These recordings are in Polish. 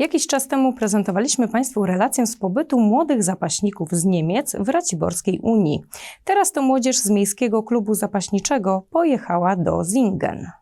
Jakiś czas temu prezentowaliśmy Państwu relację z pobytu młodych zapaśników z Niemiec w Raciborskiej Unii. Teraz to młodzież z Miejskiego Klubu Zapaśniczego pojechała do Zingen.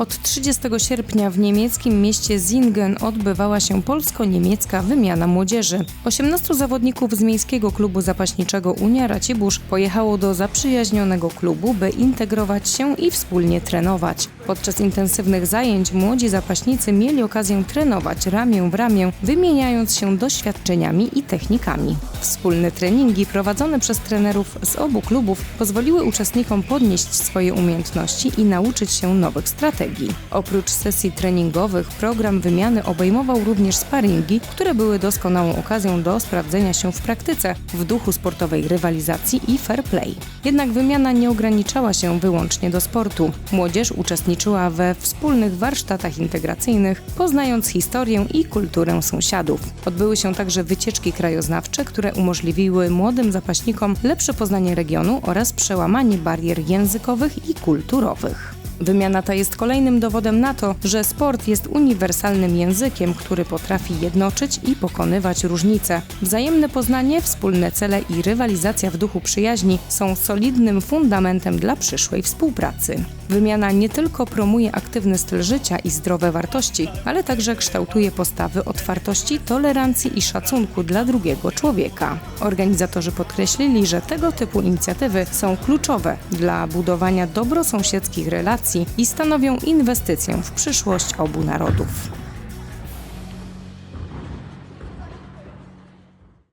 Od 30 sierpnia w niemieckim mieście Zingen odbywała się polsko-niemiecka wymiana młodzieży. 18 zawodników z Miejskiego Klubu Zapaśniczego Unia Racibórz pojechało do zaprzyjaźnionego klubu, by integrować się i wspólnie trenować. Podczas intensywnych zajęć młodzi zapaśnicy mieli okazję trenować ramię w ramię, wymieniając się doświadczeniami i technikami. Wspólne treningi prowadzone przez trenerów z obu klubów pozwoliły uczestnikom podnieść swoje umiejętności i nauczyć się nowych strategii. Oprócz sesji treningowych, program wymiany obejmował również sparingi, które były doskonałą okazją do sprawdzenia się w praktyce w duchu sportowej rywalizacji i fair play. Jednak wymiana nie ograniczała się wyłącznie do sportu. Młodzież uczestniczyła we wspólnych warsztatach integracyjnych, poznając historię i kulturę sąsiadów. Odbyły się także wycieczki krajoznawcze, które umożliwiły młodym zapaśnikom lepsze poznanie regionu oraz przełamanie barier językowych i kulturowych. Wymiana ta jest kolejnym dowodem na to, że sport jest uniwersalnym językiem, który potrafi jednoczyć i pokonywać różnice. Wzajemne poznanie, wspólne cele i rywalizacja w duchu przyjaźni są solidnym fundamentem dla przyszłej współpracy. Wymiana nie tylko promuje aktywny styl życia i zdrowe wartości, ale także kształtuje postawy otwartości, tolerancji i szacunku dla drugiego człowieka. Organizatorzy podkreślili, że tego typu inicjatywy są kluczowe dla budowania dobrosąsiedzkich relacji i stanowią inwestycję w przyszłość obu narodów.